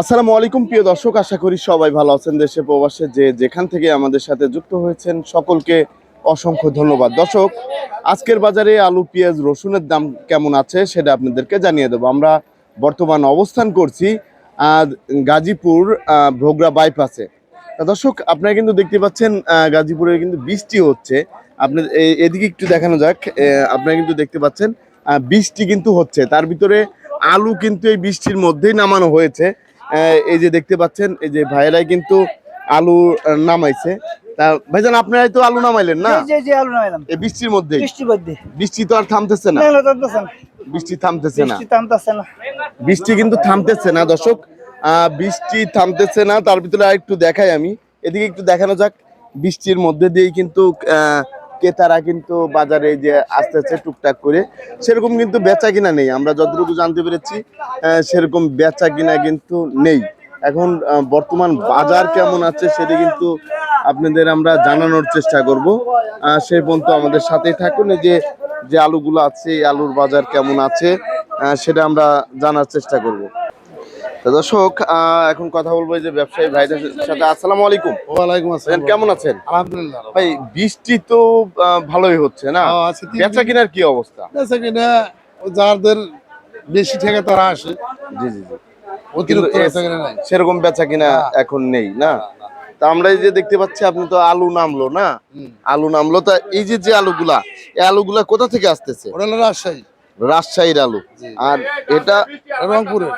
আসসালামু আলাইকুম, প্রিয় দর্শক, আশা করি সবাই ভালো আছেন দেশে প্রবাসে। যে যেখান থেকে আমাদের সাথে যুক্ত হয়েছেন, সকলকে অসংখ্য ধন্যবাদ। দর্শক, আজকের বাজারে আলু, পেঁয়াজ, রসুনের দাম কেমন আছে সেটা আপনাদেরকে জানিয়ে দেবো। আমরা বর্তমান অবস্থান করছি গাজীপুর ভোগড়া বাইপাসে। দর্শক, আপনারা কিন্তু দেখতে পাচ্ছেন গাজীপুরে কিন্তু বৃষ্টি হচ্ছে। আপনি এ- এদিকে একটু দেখানো যাক আপনারা কিন্তু দেখতে পাচ্ছেন বৃষ্টি কিন্তু হচ্ছে। তার ভিতরে আলু কিন্তু এই বৃষ্টির মধ্যেই নামানো হয়েছে। এই যে দেখতে পাচ্ছেন এই যে ভাইরাই কিন্তু আলু নামাইছে। তা ভাইজান আপনারাই তো আলু নামাইলেন না? জি জি আলু নামাইলাম। এই বৃষ্টির মধ্যেই? বৃষ্টি তো আর থামতেছে না? না না না। বৃষ্টি থামতেছে না? বৃষ্টি টানতেছে না। বৃষ্টি কিন্তু থামতেছে না দর্শক। আহ, বৃষ্টি থামতেছে না তার ভিতরে আর একটু দেখাই আমি। এদিকে একটু দেখানো যাক বৃষ্টির মধ্যে দিয়েই কিন্তু আহ, ক্রেতারা কিন্তু বাজারে যে আসতে আসতে টুকটাক করে সেরকম কিন্তু বেচা কিনা নেই। আমরা যতটুকু জানতে পেরেছি সেরকম বেচা কিনা কিন্তু নেই। এখন বর্তমান বাজার কেমন আছে সেটা কিন্তু আপনাদের আমরা জানানোর চেষ্টা করব। সেই পর্যন্ত আমাদের সাথেই থাকুন। যে যে আলুগুলো আছে আলুর বাজার কেমন আছে সেটা আমরা জানার চেষ্টা করব। তো দর্শক এখন কথা বলব এই যে ব্যবসায়ী ভাইদের সাথে। আসসালামু আলাইকুম। ওয়ালাইকুম আসসালাম। কেমন আছেন? আলহামদুলিল্লাহ ভাই বৃষ্টি তো ভালোই হচ্ছে না? হ্যাঁ, বেচা কিনার কি অবস্থা? বেচা কিনা যাদের বেশি থেকে তারা আসে। জি জি জি। অতিরিক্ত সেরকম বেচা কিনা এখন নেই না? তা আমরা এই যে দেখতে পাচ্ছি আপনি তো আলু নামলো না? আলু নামলো তা এই যে যে আলুগুলা এই আলুগুলা কোথা থেকে আসতেছে? রাজশাহী। রাজশাহীর আলু। আর এটা রংপুরের।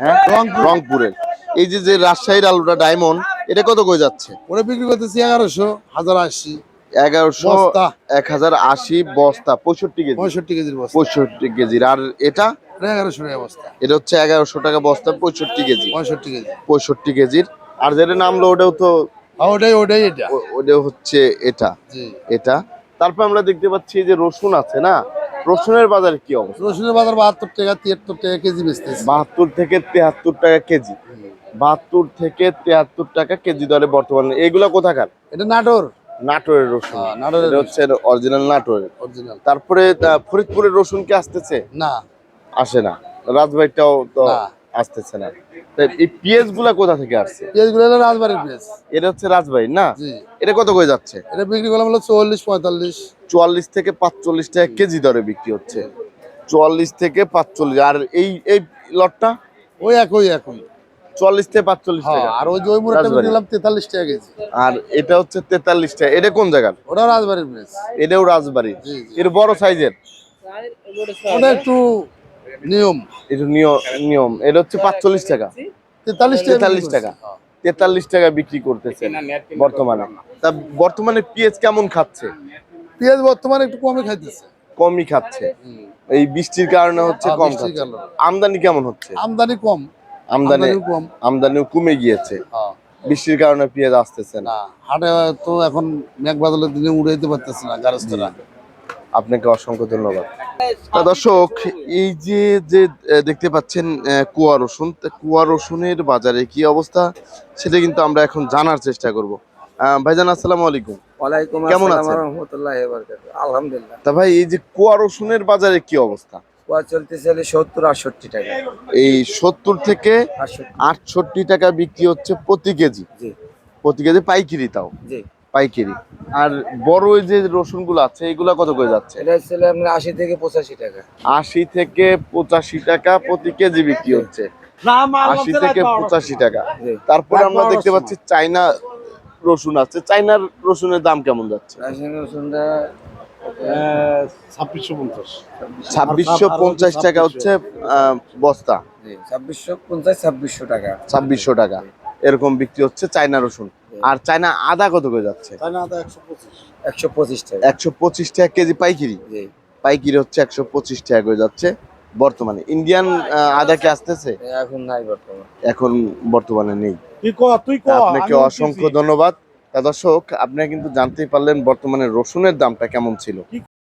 হ্যাঁ? রংপুর। রংপুরের। এই যে যে রাজশাহীর আলুটা ডায়মন্ড এটা কত করে যাচ্ছে? ওরা বিক্রি করতেছি এগারোশো হাজার আশি। এগারোশো এক হাজার আশি বস্তা পঁয়ষট্টি কেজি। পঁয়ষট্টি কেজির বস্তা। পঁয়ষট্টি কেজির আর এটা? এগারোশো টাকা বস্তা। এটা হচ্ছে এগারোশো টাকা বস্তা পঁয়ষট্টি কেজি। পঁয়ষট্টি কেজি। পঁয়ষট্টি কেজির। আর যেটা নামলো ওটাও তো ওটাই ওটাই এটা। ও- ওটাও হচ্ছে এটা। এটা। তারপর আমরা দেখতে পাচ্ছি যে রসুন আছে না? রসুনের বাজার কি অবস্থা? রসুনের বাজার বাহাত্তর টাকা তিয়াত্তর টাকা কেজি বেচতেছি। বাহাত্তর থেকে তেহাত্তর টাকা কেজি। বাহাত্তর থেকে তেহাত্তর টাকা কেজি দরে বর্তমানে। এগুলো কোথাকার? এটা নাটোর। নাটোরের রসুন। হ্যাঁ, নাটোরের হচ্ছে অরিজিনাল নাটোরের। অরিজিনাল তারপরে ফরিদপুরের রসুন কি আসতেছে? না। আসে না। রাজবাড়িটাও তো না। আসতেছে না। এই পিএসগুলা কোথা থেকে আসছে? পেঁয়াজগুলো হলো রাজবাড়ির পেঁয়াজ এটা হচ্ছে রাজবাড়ি না? এটা কত করে যাচ্ছে? এটা বিক্রি করলাম হলো চল্লিশ পঁয়তাল্লিশ। চুয়াল্লিশ থেকে পাঁচচল্লিশ টাকা কেজি দরে বিক্রি হচ্ছে। চুয়াল্লিশ থেকে পাঁচচল্লিশ আর এই এই লটটা? ওই একই একই চুয়াল্লিশ থেকে পাঁচচল্লিশ হ্যাঁ টাকা। আর ওই যে ওই রাজবাড়ি। বিক্রি করলাম তেতাল্লিশ টাকা কেজি। আর এটা হচ্ছে তেতাল্লিশ টাকা। এটা কোন জায়গার? ওটাও রাজবাড়ির পেঁয়াজ এটাও রাজবাড়ি। এর বড় সাইজের? ওটা একটু নিয়ম। এটা নিয়ম নিয়ম। এটা হচ্ছে পাঁচচল্লিশ টাকা। তেতাল্লিশ তেতাল্লিশ টাকা। তেতাল্লিশ টাকা বিক্রি করতেছে বর্তমানে। তা বর্তমানে পিএস কেমন খাচ্ছে? পেঁয়াজ বর্তমানে একটু কমে খাইতেছে। কমই খাচ্ছে। এই বৃষ্টির কারণে হচ্ছে হ্যাঁ, কম খাচ্ছে। আমদানি কেমন হচ্ছে? আমদানি কম। আমদানি কম। আমদানিও কমে গিয়েছে। হ্যাঁ, বৃষ্টির কারণে পেঁয়াজ আসতেছে না। না হাটে তো এখন মেঘ বাদলের দিনে উড়াইতে পারতেছে না গারস্থরা। আপনাকে অসংখ্য ধন্যবাদ। দর্শক এই যে যে দেখতে পাচ্ছেন কুয়া রসুন তা কুয়া রসুনের বাজারে কি অবস্থা সেটা কিন্তু আমরা এখন জানার চেষ্টা করব। ভাইজান আসসালামু আলাইকুম। ওয়ালাইকুম কেমন আছেন? রহমতুল্লাহ আলহামদুলিল্লাহ। তা ভাই এই যে কুয়া রসুনের বাজারে কি অবস্থা? কুয়া চলতেছে হলে সত্তর আটষট্টি টাকা। এই সত্তর থেকে আটষট্টি। টাকা বিক্রি হচ্ছে প্রতি কেজি। প্রতি কেজি পাইকারি তাও। জি। পাইকারি। আর বড় ওই যে রসুনগুলো আছে এগুলা কত করে যাচ্ছে? এটা হচ্ছে আপনার আশি থেকে পঁচাশি টাকা। আশি থেকে পঁচাশি টাকা প্রতি কেজি বিক্রি হচ্ছে। আশি থেকে পঁচাশি টাকা। তারপরে আমরা দেখতে পাচ্ছি চাইনা রসুন আছে। চাইনার রসুনের দাম কেমন যাচ্ছে? রসুনটা ছাব্বিশশো পঞ্চাশ। ছাব্বিশশো পঞ্চাশ টাকা হচ্ছে বস্তা। ছাব্বিশশো পঞ্চাশ ছাব্বিশশো টাকা। ছাব্বিশশো টাকা। এরকম বিক্রি হচ্ছে চাইনা রসুন। আর চায়না আদা কত করে যাচ্ছে? একশো পঁচিশ। টাকা। একশো পঁচিশ টাকা কেজি পাইকিরি? পাইকিরি পাইকারি হচ্ছে একশো পঁচিশ টাকা করে যাচ্ছে বর্তমানে। ইন্ডিয়ান আদা কি আসতেছে? এখন নাই বর্তমানে। এখন বর্তমানে নেই। ক আপনাকে অসংখ্য ধন্যবাদ। তা দর্শক আপনি কিন্তু জানতেই পারলেন বর্তমানে রসুনের দামটা কেমন ছিল।